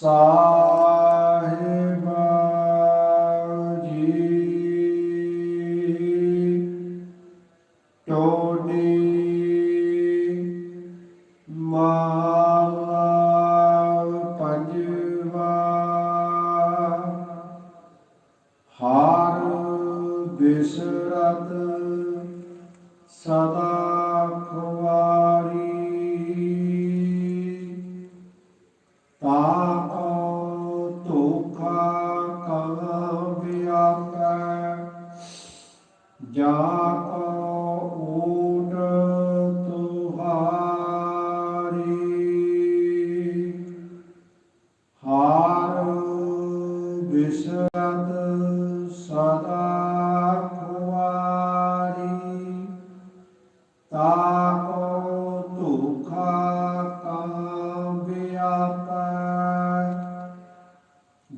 ਸਾਹਿਬ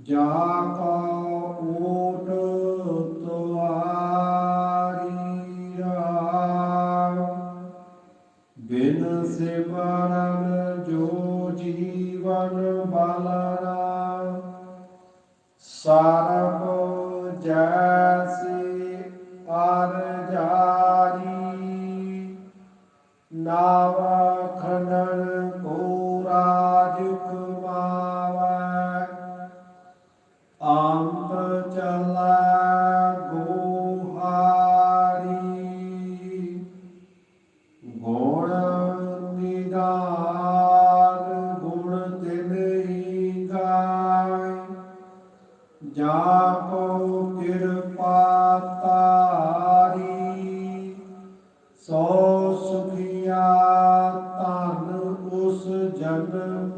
ਜਾ ਕੋ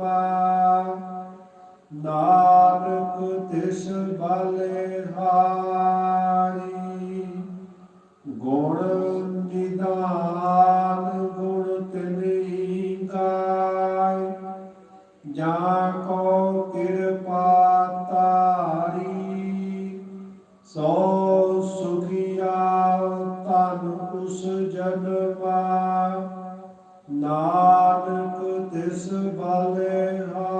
ਜਨਮਾ ਨਾਨਕ ਤਿਸ ਬਲੇ ਹਾਰੀ। ਗੁਣ ਨਿਦਾਨ ਗੁਣ ਤਿਨਹੀ ਗਾਏ ਜਾ ਕੋ ਕਿਰਪਾ ਤਾਰੀ ਸੋ ਸੁਖੀਆ ਤਨ ਉਸ ਜਨਮਾ ਬਲੇ ਹਾਰੀ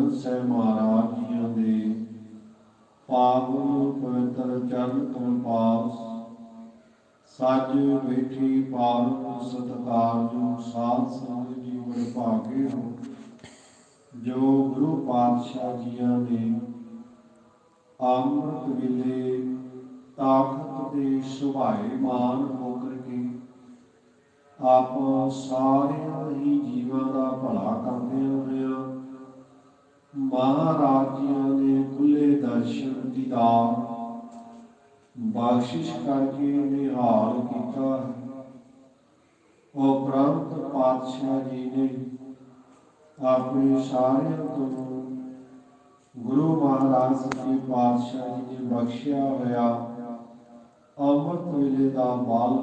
ਗੁਰੂ ਸਾਹਿਬ ਮਹਾਰਾਜ ਜੀਆਂ ਦੇ। ਪਾਵਨ ਪਵਿੱਤਰ ਚਰਨ ਕਮਲ ਸੱਜ ਬੈਠੀ ਪਾਵਨ ਸਤਿਕਾਰਯੋਗ ਸਾਧ ਸੰਗਤ ਜੀ ਬੜੇ ਭਾਗੇ ਹੋ। ਜੋ ਗੁਰੂ ਪਾਤਸ਼ਾਹ ਜੀਆਂ ਨੇ ਅੰਮ੍ਰਿਤ ਵੇਲੇ ਤਾਕਤ ਦੇ ਸੁਭਾਏ ਮਾਨ ਹੋ ਕਰਕੇ ਆਪ ਸਾਰਿਆਂ ਹੀ ਜੀਵਾਂ ਦਾ ਭਲਾ ਕਰਦੇ ਹੋਇਆ ਮਹਾਰਾਜ ਜੀਆਂ ਨੇ ਖੁੱਲੇ ਦਰਸ਼ਨ ਦੀਦਾਰ ਬਖਸ਼ਿਸ਼ ਕਰਕੇ ਨਿਹਾਲ ਕੀਤਾ। ਉਹ ਪ੍ਰੰਤ ਪਾਤਸ਼ਾਹ ਜੀ ਨੇ ਆਪਣੇ ਸਾਰਿਆਂ ਤੋਂ ਗੁਰੂ ਮਹਾਰਾਜ ਸੱਚੇ ਪਾਤਸ਼ਾਹ ਜੀ ਨੇ ਬਖਸ਼ਿਆ ਹੋਇਆ ਅੰਮ੍ਰਿਤ ਵੇਲੇ ਦਾ ਬਲ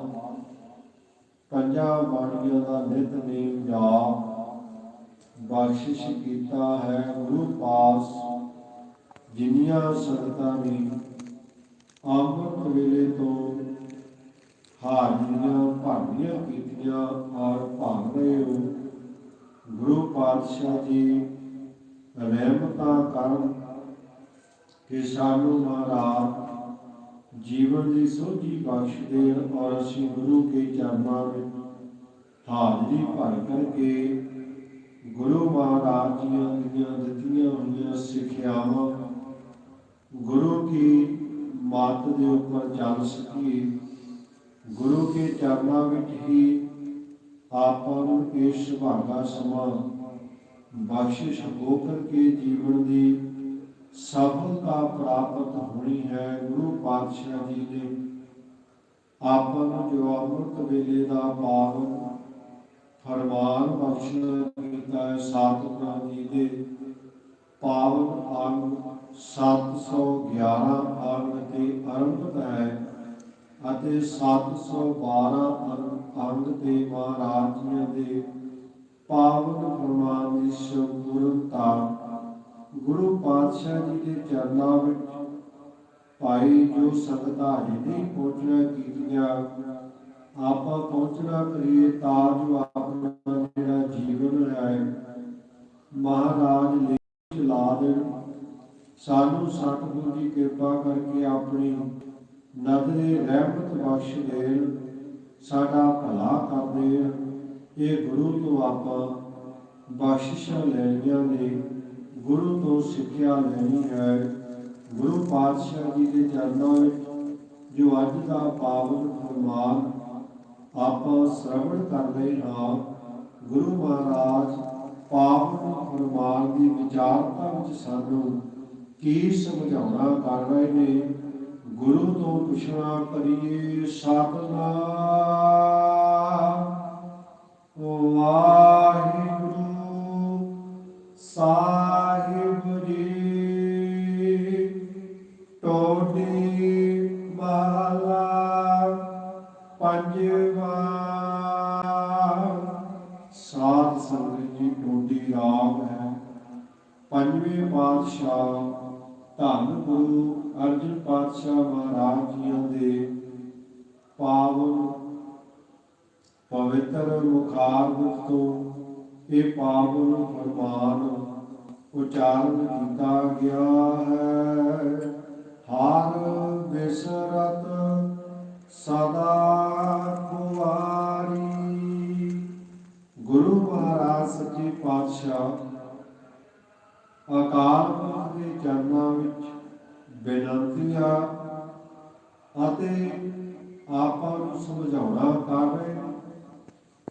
ਪੰਜਾਂ ਬਾਣੀਆਂ ਦਾ ਨਿਤਨੇਮ ਜਾਪ। ਬਖਸ਼ਿਸ਼ ਕੀਤਾ ਹੈ ਗੁਰੂ ਪਾਸ, ਜਿੰਨੀਆਂ ਸੰਗਤਾਂ ਨੇ ਅੰਮ੍ਰਿਤ ਵੇਲੇ ਤੋਂ ਹਾਜ਼ਰੀਆਂ ਭਰਨੀਆਂ ਕੀਤੀਆਂ ਔਰ ਭਰ ਰਹੇ ਹੋ ਗੁਰੂ ਪਾਤਸ਼ਾਹ ਜੀ ਰਹਿਮਤਾਂ ਕਰਨ ਕਿ ਸਾਨੂੰ ਮਹਾਰਾਜ ਜੀਵਨ ਦੀ ਸੋਝੀ ਬਖਸ਼ ਦੇਣ ਔਰ ਅਸੀਂ ਗੁਰੂ ਕੇ ਚਰਨਾਂ ਵਿੱਚ ਹਾਜ਼ਰੀ ਭਰ ਕਰਕੇ ਗੁਰੂ ਮਹਾਰਾਜ ਜੀਆਂ ਦੀਆਂ ਦਿੱਤੀਆਂ ਹੋਈਆਂ ਸਿੱਖਿਆਵਾਂ ਗੁਰੂ ਕੀ ਮਾਤ ਦੇ ਉੱਪਰ ਚੱਲ ਸਕੀਏ। ਗੁਰੂ ਕੇ ਚਰਨਾਂ ਵਿੱਚ ਹੀ ਆਪਾਂ ਨੂੰ ਇਸ ਸੁਭਾਗਾ ਸਮਾਂ ਬਖਸ਼ਿਸ਼ ਹੋ ਕਰਕੇ ਜੀਵਨ ਦੀ ਸਫਲਤਾ ਪ੍ਰਾਪਤ ਹੋਣੀ ਹੈ। ਗੁਰੂ ਪਾਤਸ਼ਾਹ ਜੀ ਨੇ ਆਪਾਂ ਨੂੰ ਜੋ ਅੰਮ੍ਰਿਤ ਵੇਲੇ ਦਾ ਪਾਵਨ ਫਰਮਾਨ ਬਖਸ਼ਿਆ ਕੀਤਾ ਹੈ ਸਤਿਗੁਰਾਂ ਜੀ ਦੇ। ਪਾਵਨ ਅੰਗ 711 ਅੰਗ ਤੇ ਆਰੰਭਤ ਹੈ ਅਤੇ 712 ਅੰਗ- ਤੇ ਮਹਾਰਾਜ ਜੀਆਂ ਦੇ। ਪਾਵਨ ਫਰਮਾਨ ਦੀ ਸੰਪੂਰਨਤਾ ਗੁਰੂ ਪਾਤਸ਼ਾਹ ਜੀ ਦੇ ਚਰਨਾਂ ਵਿੱਚ ਭਾਈ ਜੋ ਸੰਗਤਾਂ ਹਜੇ ਨਹੀਂ ਪਹੁੰਚਣਾ ਕੀਤੀਆਂ ਆਪਾਂ ਪਹੁੰਚਣਾ ਕਰੀਏ ਤਾਂ ਜੋ ਆਪਣਾ ਜਿਹੜਾ ਜੀਵਨ ਹੈ ਮਹਾਰਾਜ ਲਈ ਚਲਾ ਦੇਣ। ਸਾਨੂੰ ਸਤਿਗੁਰੂ ਦੀ ਕਿਰਪਾ ਕਰਕੇ ਆਪਣੀ ਨਦਰੇ ਰਹਿਮਤ ਬਖਸ਼ ਦੇਣ। ਸਾਡਾ ਭਲਾ ਕਰ ਦੇਣ। ਇਹ ਗੁਰੂ ਤੋਂ ਆਪਾਂ ਬਖਸ਼ਿਸ਼ਾਂ ਲੈਣੀਆਂ ਨੇ। ਗੁਰੂ ਤੋਂ ਸਿੱਖਿਆ ਲੈਣੀ ਹੈ। ਗੁਰੂ ਪਾਤਸ਼ਾਹ ਜੀ ਦੇ ਚਰਨਾਂ ਵਿੱਚ ਜੋ ਅੱਜ ਦਾ ਪਾਵਨ ਫਰਮਾਨ ਆਪਾਂ ਸ਼ਰਵਣ ਕਰ ਰਹੇ ਹਾਂ। ਗੁਰੂ ਮਹਾਰਾਜ ਪਾਵਨ ਫਰਮਾਨ ਦੀ ਵਿਚਾਰਤਾ ਵਿੱਚ ਸਾਨੂੰ ਕੀ ਸਮਝਾਉਣਾ ਕਰ ਰਹੇ ਨੇ? ਗੁਰੂ ਤੋਂ ਪੁੱਛਣਾ ਕਰੀਏ, ਸਤਨਾਮ। ਵਾਹਿਗੁਰੂ। ਸਾਹਿਬ ਪੰਜਵੇਂ ਪਾਤਸ਼ਾਹ ਧੰਨ ਗੁਰੂ ਅਰਜਨ ਪਾਤਸ਼ਾਹ ਮਹਾਰਾਜ ਜੀਆਂ ਦੇ ਪਾਵਨ ਪਵਿੱਤਰ ਮੁਖਾਰਬਤ ਤੋਂ ਇਹ ਪਾਵਨ ਫਰਮਾਨ ਉਚਾਰਨ ਕੀਤਾ ਗਿਆ ਹੈ। ਹਰ ਬਿਸਰਤ ਸਦਾ ਕੁਵਾਰੀ। ਗੁਰੂ ਮਹਾਰਾਜ ਸੱਚੇ ਪਾਤਸ਼ਾਹ ਅਕਾਲ ਪੁਰਖ ਦੇ ਚਰਨਾਂ ਵਿੱਚ ਬੇਨੰਤੀਆਂ ਅਤੇ ਆਪਾਂ ਨੂੰ ਸਮਝਾਉਣਾ ਕਰ ਰਹੇ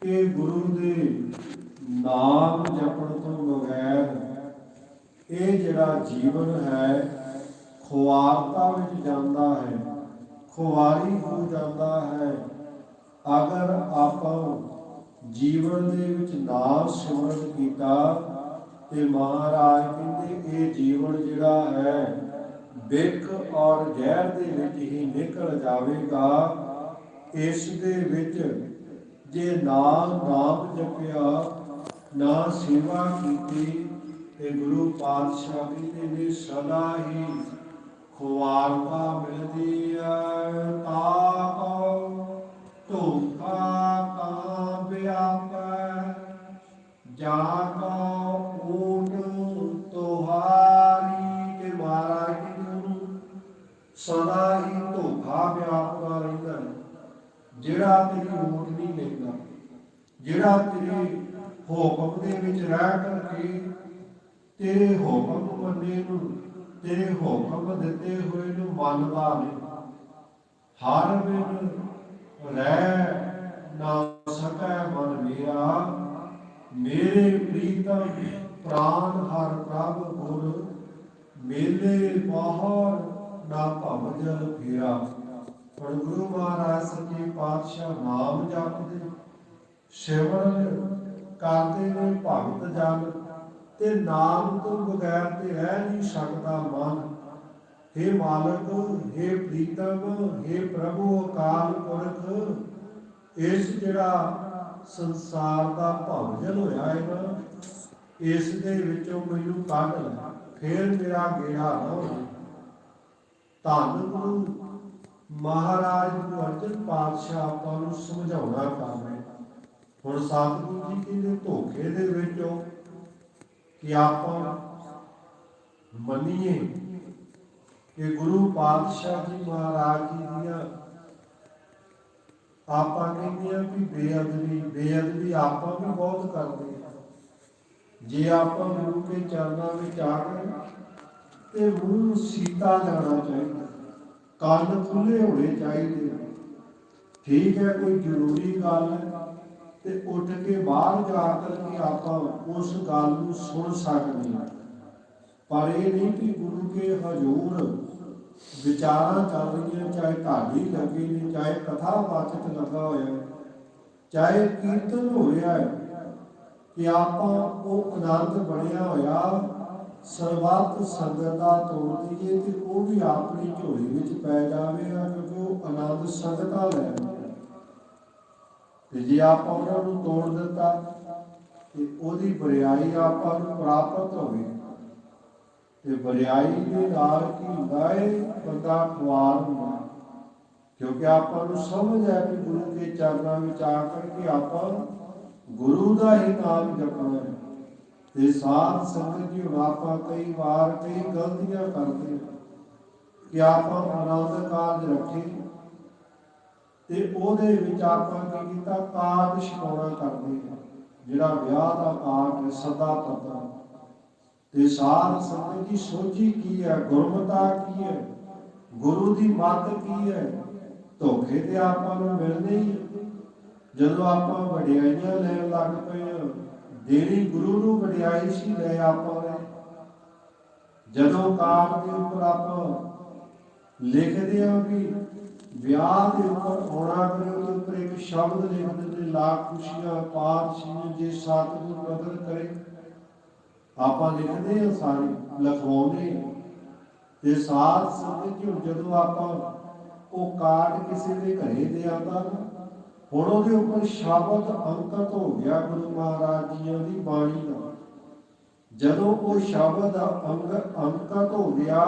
ਕਿ ਗੁਰੂ ਦੇ ਨਾਮ ਜਪਣ ਤੋਂ ਬਗੈਰ ਇਹ ਜਿਹੜਾ ਜੀਵਨ ਹੈ, ਖੁਆਰਤਾ ਵਿੱਚ ਜਾਂਦਾ ਹੈ, ਖੁਆਰੀ ਹੋ ਜਾਂਦਾ ਹੈ। ਅਗਰ ਆਪਾਂ ਜੀਵਨ ਦੇ ਵਿੱਚ ਨਾਮ ਸਿਮਰਨ ਕੀਤਾ ਤੇ ਮਹਾਰਾਜ ਕਹਿੰਦੇ, ਇਹ ਜੀਵਨ ਜਿਹੜਾ ਹੈ ਬਿਕ ਔਰ ਜ਼ਹਿਰ ਦੇ ਵਿੱਚ ਹੀ ਨਿਕਲ ਜਾਵੇਗਾ। ਇਸ ਦੇ ਵਿੱਚ ਜੇ ਨਾਮ ਨਾਮ ਜਪਿਆ, ਨਾ ਸੇਵਾ ਕੀਤੀ, ਤੇ ਗੁਰੂ ਪਾਤਸ਼ਾਹ ਜੀ ਨੇ, ਸਦਾ ਹੀ ਖੁਆਰਤਾ ਮਿਲਦੀ ਹੈ। ਤਾਕੋ ਧੋਖਾ ਕਾ ਵਿਆਪੈ ਜਾ ਜਿਹੜਾ ਤੇਰੀ ਓਟ ਨਹੀਂ ਲੈਂਦਾ, ਜਿਹੜਾ ਤੇਰੇ ਹੁਕਮ ਦੇ ਵਿੱਚ ਰਹਿ ਕਰਕੇ ਤੇਰੇ ਹੁਕਮ ਮੰਨੇ ਨੂੰ, ਤੇਰੇ ਹੁਕਮ ਦਿੱਤੇ ਹੋਏ ਨੂੰ ਮੰਨਦਾ ਨਹੀਂ ਹਰ ਬਿਨ ਰਹਿ ਨਾ ਸਕੈ ਮਨ ਮੇਰਾ, ਮੇਰੇ ਪ੍ਰੀਤਮ ਪ੍ਰਾਨ ਹਰ ਪ੍ਰਭ ਗੁਰ, ਮੇਲੇ ਬਾਹਰ ਨਾ ਭਵ ਜਲ ਫੇਰਾ। ਪਰ ਗੁਰੂ ਮਹਾਰਾਜ ਸੱਚੇ ਪਾਤਸ਼ਾਹ ਨਾਮ ਜਪਦੇ ਸਿਮਰਨ ਕਰਦੇ ਨੇ ਭਗਤ ਜਨ ਤੇ ਨਾਮ ਤੋਂ ਬਗੈਰ ਤੇ ਰਹਿ ਨਹੀਂ ਸਕਦਾ ਮਨ हे ਮਾਲਕ हे ਪ੍ਰੀਤਮ हे ਪ੍ਰਭੂ ਅਕਾਲ ਪੁਰਖ ਇਸ ਜਿਹੜਾ ਸੰਸਾਰ ਦਾ ਭਵਜਲ ਹੋਇਆ ਹੈ ਨਾ ਇਸ ਦੇ ਵਿੱਚੋਂ ਮੈਨੂੰ ਕੱਢ ਲੈ ਫੇਰ ਮੇਰਾ ਗੇੜਾ ਨਾ ਹੋਵੇ ਧੰਨ ਗੁਰੂ ਮਹਾਰਾਜ ਗੁਰੂ ਅਰਜਨ ਪਾਤਸ਼ਾਹ ਆਪਾਂ ਨੂੰ ਸਮਝਾਉਣਾ ਕੰਮ ਹੈ। ਹੁਣ ਸਤਿਗੁਰੂ ਜੀ ਜੀ ਦੇ ਧੋਖੇ ਦੇ ਵਿੱਚੋਂ ਕਿ ਆਪਾਂ ਮੰਨੀਏ ਕਿ ਗੁਰੂ ਪਾਤਸ਼ਾਹ ਜੀ ਮਹਾਰਾਜ ਜੀ ਦੀਆਂ ਆਪਾਂ ਕਹਿੰਦੇ ਆ ਵੀ ਬੇਅਦਬੀ ਬੇਅਦਬੀ ਆਪਾਂ ਵੀ ਬਹੁਤ ਕਰਦੇ ਆ ਜੇ ਆਪਾਂ ਗੁਰੂ ਕੇ ਚਰਨਾਂ ਵਿੱਚ ਆ ਗਏ ਤੇ ਮੂੰਹ ਸੀਤਾ ਜਾਣਾ ਚਾਹੀਦਾ। ਕੰਨ ਖੁੱਲੇ ਹੋਣੇ ਚਾਹੀਦੇ ਠੀਕ ਹੈ ਕੋਈ ਜ਼ਰੂਰੀ ਗੱਲ ਹੈ ਤੇ ਉੱਠ ਕੇ ਬਾਹਰ ਜਾ ਕਰਕੇ ਆਪਾਂ ਉਸ ਗੱਲ ਨੂੰ ਸੁਣ ਸਕਦੇ ਹਾਂ। ਪਰ ਇਹ ਨਹੀਂ ਕਿ ਗੁਰੂ ਕੇ ਹਜ਼ੂਰ ਵਿਚਾਰਾਂ ਚੱਲ ਰਹੀਆਂ ਚਾਹੇ ਢਾਡੀ ਲੱਗੀ ਨੇ ਚਾਹੇ ਕਥਾ ਵਾਚਕ ਲੱਗਾ ਹੋਇਆ ਹੈ, ਚਾਹੇ ਕੀਰਤਨ ਹੋ ਰਿਹਾ ਹੈ ਕਿ ਆਪਾਂ ਉਹ ਆਨੰਦ ਬਣਿਆ ਹੋਇਆ ਸਰਬੱਤ ਸੰਗਤ ਦਾ ਤੋੜ ਦਈਏ ਤੇ ਉਹ ਵੀ ਆਪਣੀ ਝੋਲੀ ਵਿੱਚ ਪੈ ਜਾਵੇਗਾ ਕਿਉਂਕਿ ਉਹ ਆਨੰਦ ਸੰਗਤਾਂ ਲੈ ਤੇ ਜੇ ਆਪਾਂ ਉਹਨਾਂ ਨੂੰ ਤੋੜ ਦਿੱਤਾ, ਤੇ ਉਹਦੀ ਬਰਿਆਈ ਆਪਾਂ ਨੂੰ ਪ੍ਰਾਪਤ ਹੋਵੇ। ਤੇ ਬਰਿਆਈ ਦੇ ਨਾਲ ਕੀ ਹੁੰਦਾ ਹੈ ਬੰਦਾ ਖੁਆਰ ਹੁੰਦਾ। ਕਿਉਂਕਿ ਆਪਾਂ ਨੂੰ ਸਮਝ ਹੈ ਕਿ ਗੁਰੂ ਕੇ ਚਰਨਾਂ ਵਿੱਚ ਆ ਕਰਕੇ ਆਪਾਂ ਗੁਰੂ ਦਾ ਹੀ ਨਾਮ ਜਪਣਾ ਹੈ। ਤੇ ਸਾਧ ਸੰਗਤ ਜੀ ਹੁਣ ਆਪਾਂ ਕਈ ਵਾਰ ਕਈ ਗਲਤੀਆਂ ਕਰਦੇ ਕਿ ਆਪਾਂ ਆਨੰਦ ਕਾਰਜ ਰੱਖੇ ਤੇ ਉਹਦੇ ਵਿੱਚ ਆਪਾਂ ਕੀ ਕੀਤਾ ਕਾਰਜ ਛਕਾਉਣਾ ਕਰਦੇ ਹਾਂ ਜਿਹੜਾ ਵਿਆਹ ਦਾ ਕਾਰਜ ਹੈ, ਸਦਾ ਪਤਾ ਤੇ ਸਾਧ ਸੰਗਤ ਦੀ ਸੋਝੀ ਕੀ ਹੈ ਗੁਰਮਤਾ ਕੀ ਹੈ ਗੁਰੂ ਦੀ ਮੱਤ ਕੀ ਹੈ? ਧੋਖੇ ਤੇ ਆਪਾਂ ਨੂੰ ਮਿਲਦੇ ਹੀ ਜਦੋਂ ਆਪਾਂ ਵਡਿਆਈਆਂ ਲੈਣ ਲੱਗ ਪਏ ਹਾਂ, ਗੁਰੂ ਨੂੰ ਵਡਿਆਈ ਸੀ ਲੈ ਆਪਾਂ ਜਦੋਂ ਕਾਮ ਦੇ ਉੱਪਰ ਆਪਾਂ ਲਿਖਦੇ ਹਾਂ ਵੀ ਵਿਆਹ ਦੇ ਉੱਪਰ ਆਉਣਾ ਕਰੇ ਉਹਦੇ ਉੱਪਰ ਇੱਕ ਸ਼ਬਦ ਲਿਖ ਦਿੰਦੇ ਲੱਖ ਖੁਸ਼ੀਆਂ ਪਾਰ ਸਿੰਘ ਜੇ ਸਤਿਗੁਰ ਨਦਰ ਕਰੇ। ਆਪਾਂ ਲਿਖਦੇ ਹਾਂ ਸਾਰੇ ਲਿਖਵਾਉਂਦੇ ਤੇ ਸਾਧ ਸੰਗਤ ਜਦੋਂ ਆਪਾਂ ਉਹ ਕਾਰਡ ਕਿਸੇ ਦੇ ਘਰੇ ਦੇ ਆਉਂਦਾ ਨਾ ਹੁਣ ਉਹਦੇ ਉੱਪਰ ਸ਼ਬਦ ਅੰਕਿਤ ਹੋ ਗਿਆ ਗੁਰੂ ਮਹਾਰਾਜ ਜੀ ਦੀ ਬਾਣੀ ਦਾ। ਜਦੋਂ ਉਹ ਸ਼ਬਦ ਅੰਗ ਅੰਕਿਤ ਹੋ ਗਿਆ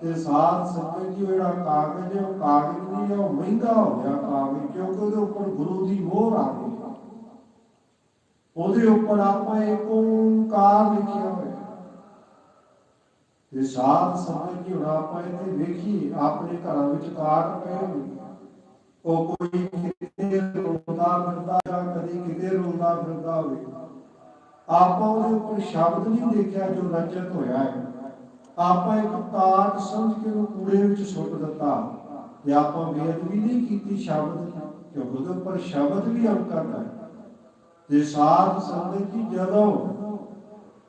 ਤੇ ਸਾਧ ਸੰਗਤ ਜੀ ਜਿਹੜਾ ਕਾਗਜ਼ ਹੈ, ਉਹ ਕਾਗਜ਼ ਨਹੀਂ ਉਹ ਮਹਿੰਗਾ ਹੋ ਗਿਆ ਕਾਗਜ਼, ਕਿਉਂਕਿ ਉਹਦੇ ਉੱਪਰ ਗੁਰੂ ਦੀ ਮੋਹਰ ਆ ਗਈ। ਉਹਦੇ ਉੱਪਰ ਆਪਾਂ ਇੱਕ ਓੰਕਾਰ ਲਿਖਿਆ ਹੋਇਆ। ਤੇ ਸਾਧ ਸੰਗਤ ਜੀ ਹੁਣ ਆਪਾਂ ਇੱਥੇ ਵੇਖੀ ਆਪਣੇ ਘਰਾਂ ਵਿੱਚ ਕਾਟ ਪਏ ਹੋਏ ਉਹ ਕੋਈ ਕਿਤੇ ਰੋਂਦਾ ਫਿਰਦਾ ਜਾਂ ਕਦੀ ਕਿਤੇ ਰੋਂਦਾ ਫਿਰਦਾ ਹੋਵੇ। ਆਪਾਂ ਉਹਦੇ ਉੱਪਰ ਸ਼ਬਦ ਨਹੀਂ ਦੇਖਿਆ ਜੋ ਰਚਿਤ ਹੋਇਆ ਹੈ। ਆਪਾਂ ਇੱਕ ਕਾਟ ਸਮਝ ਕੇ ਉਹ ਕੂੜੇ ਵਿੱਚ ਸੁੱਟ ਦਿੱਤਾ। ਤੇ ਆਪਾਂ ਬੇਅਦਬੀ ਨਹੀਂ ਕੀਤੀ ਸ਼ਬਦ ਕਿਉਂਕਿ ਉਹਦੇ ਉੱਪਰ ਸ਼ਬਦ ਵੀ ਅੰਕਤ ਹੈ। ਤੇ ਸਾਧ ਸੰਗਤ ਜੀ ਜਦੋਂ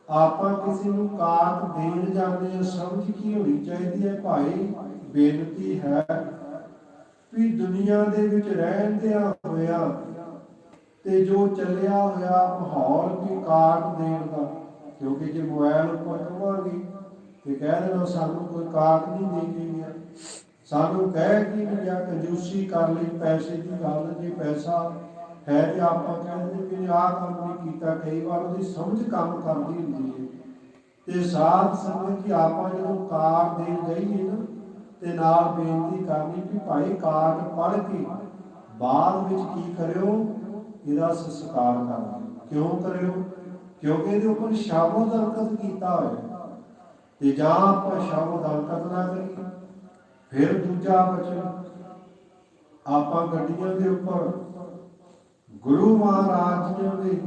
ਆਪਾਂ ਕਿਸੇ ਨੂੰ ਕਾਟ ਦੇਣ ਜਾਂਦੇ ਹਾਂ, ਸਮਝ ਕੀ ਹੋਣੀ ਚਾਹੀਦੀ ਹੈ? ਭਾਈ, ਬੇਨਤੀ ਹੈ ਵੀ ਦੁਨੀਆ ਦੇ ਵਿੱਚ ਰਹਿੰਦਿਆਂ ਹੋਇਆ ਤੇ ਜੋ ਚੱਲਿਆ ਹੋਇਆ ਮਾਹੌਲ ਵੀ ਕਾਟ ਦੇਣ ਦਾ, ਕਿਉਂਕਿ ਜੇ ਮੋਬਾਈਲ ਉੱਪਰ ਕਵਾਂਗੇ ਤੇ ਕਹਿ ਦੇਣਾ ਸਾਨੂੰ ਕੋਈ ਕਾਟ ਨਹੀਂ ਦੇ ਗਿਆ। ਸਾਨੂੰ ਕਹਿ ਕੀ ਨਹੀਂ ਕੰਜੂਸੀ ਕਰ ਲਈ, ਪੈਸੇ ਦੀ ਗੱਲ ਜੇ ਪੈਸਾ ਹੈ ਤੇ ਆਪਾਂ ਕਹਿੰਦੇ ਕਿ ਆਹ ਕੰਮ ਨਹੀਂ ਕੀਤਾ, ਕਈ ਵਾਰ ਉਹਦੀ ਸਮਝ ਕੰਮ ਕਰਦੀ ਹੁੰਦੀ ਹੈ। ਤੇ ਸਾਧ ਸੰਗਤ ਜੀ, ਆਪਾਂ ਜਦੋਂ ਕਾਰ ਦੇਣ ਗਈਏ ਨਾ ਤੇ ਨਾਲ ਬੇਨਤੀ ਕਰਨੀ ਕਿ ਭਾਈ ਕਾਰਡ ਪੜ੍ਹ ਕੇ ਬਾਅਦ ਵਿੱਚ ਕੀ ਕਰਿਓ, ਇਹਦਾ ਸੰਸਕਾਰ ਕਰਨਾ ਕਿਉਂ ਕਰਿਓ? ਕਿਉਂਕਿ ਇਹਦੇ ਉੱਪਰ ਸ਼ਬਦ ਅੰਕਿਤ ਕੀਤਾ ਹੋਇਆ। ਤੇ ਜਾਂ ਆਪਾਂ ਸ਼ਬਦ ਅੰਕਿਤ ਨਾ ਕਰੀਏ, ਫਿਰ ਦੂਜਾ ਬਚਨ ਆਪਾਂ ਗੱਡੀਆਂ ਦੇ ਉੱਪਰ, ਗੁਰੂ ਮਹਾਰਾਜ ਜੀ ਦੇ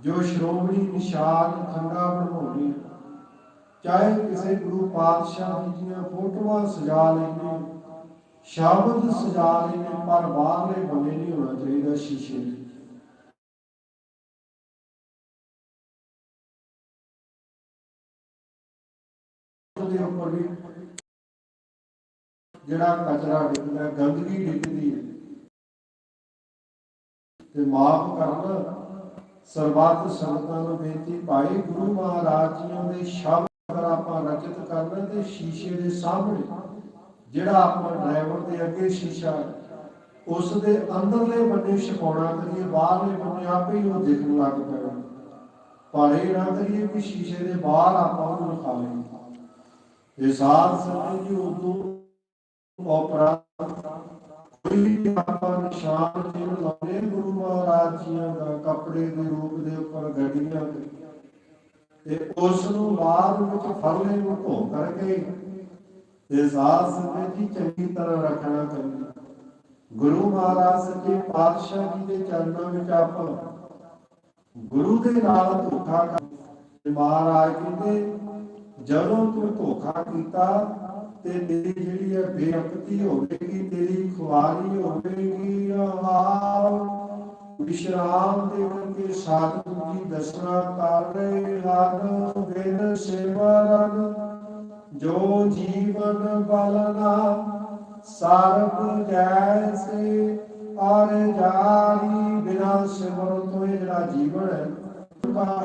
ਜੋ ਸ਼੍ਰੋਮਣੀ ਨਿਸ਼ਾਨ ਖੰਡਾ ਬਣਾਉਣੀ ਚਾਹੇ ਕਿਸੇ ਗੁਰੂ ਪਾਤਸ਼ਾਹ ਜੀ ਦੀਆਂ ਫੋਟੋਆਂ ਸਜਾ ਲੈਣੇ ਸ਼ਬਦ ਸਜਾ ਲੈਣੇ ਪਰ ਬਾਹਰਲੇ ਬੰਨੇ ਨਹੀਂ ਹੋਣਾ ਚਾਹੀਦਾ ਸ਼ੀਸ਼ੇ ਦੇ ਉੱਪਰ ਵੀ ਜਿਹੜਾ ਕਚਰਾ ਡਿੱਗਦਾ, ਗੰਦਗੀ ਡਿੱਗਦੀ ਹੈ। ਤੇ ਮਾਫ ਕਰਨਾ, ਸਰਬੱਤ ਸੰਗਤਾਂ ਨੂੰ ਬੇਨਤੀ, ਭਾਈ ਗੁਰੂ ਮਹਾਰਾਜ ਜੀਆਂ ਦੇ ਸ਼ਬਦ ਆਪਾਂ ਰਚਿਤ ਕਰਨਾ ਤੇ ਸ਼ੀਸ਼ੇ ਦੇ ਸਾਹਮਣੇ ਜਿਹੜਾ ਆਪਾਂ ਡਰਾਈਵਰ ਦੇ ਅੱਗੇ ਸ਼ੀਸ਼ਾ ਉਸ ਦੇ ਅੰਦਰਲੇ ਬੰਨੇ ਛਪਾਉਣਾ ਕਰੀਏ, ਬਾਹਰਲੇ ਬੰਨੇ ਆਪੇ ਹੀ ਉਹ ਦਿਖਣ ਲੱਗ ਪੈਣਾ। ਭਾਰੇ ਨਾ ਕਰੀਏ ਕਿ ਸ਼ੀਸ਼ੇ ਦੇ ਬਾਹਰ ਆਪਾਂ ਉਹਨੂੰ ਰਖਾ ਇਹ ਸਾਧ ਸੰਗਤ ਜੀ ਉਦੋਂ ਉਪਰੰਤ ਕੋਈ ਆਪਾਂ ਨਿਸ਼ਾਨ ਜਿਵੇਂ ਲਾਉਣੇ ਗੁਰੂ ਮਹਾਰਾਜ ਜੀਆਂ ਦਾ ਕੱਪੜੇ ਦੇ ਰੂਪ ਦੇ ਉੱਪਰ ਗੱਡੀਆਂ ਤੇ ਤੇ ਉਸ ਨੂੰ ਬਾਅਦ ਵਿੱਚ ਫਰਲੇ ਨੂੰ ਧੋ ਕਰਕੇ ਤੇ ਸਾਧ ਸੰਗਤ ਜੀ ਚੰਗੀ ਤਰ੍ਹਾਂ ਰੱਖਣਾ ਚਾਹੀਦਾ ਗੁਰੂ ਮਹਾਰਾਜ ਸੱਚੇ ਪਾਤਸ਼ਾਹ ਜੀ ਦੇ ਚਰਨਾਂ ਵਿੱਚ ਆਪਾਂ ਗੁਰੂ ਦੇ ਨਾਲ ਧੋਖਾ ਕਰ ਤੇ ਮਹਾਰਾਜ ਕਹਿੰਦੇ, ਜਦੋਂ ਤੂੰ ਧੋਖਾ ਕੀਤਾ ਤੇ ਤੇਰੀ ਜਿਹੜੀ ਹੈ ਬੇਅਕਤੀ ਹੋਵੇਗੀ, ਤੇਰੀ ਖੁਆਰੀ ਹੋਵੇਗੀ ਆਹ ਵਿਸ਼ਰਾਮ ਦੇ ਕੇ ਸਾਧੂ ਜੀ ਦਸਣਾ ਕਰ ਰਹੇ ਹਨ ਬਿਨ ਸੇਵਰਨ ਜੋ ਜੀਵਨ ਬਲਨਾ ਸਰਬ ਜੈਸੇ ਅਰ ਜਾਰੀ ਬਿਨਾ ਸਿਮਰਨ ਤੋਂ ਜਿਹੜਾ ਜੀਵਨ ਹੈ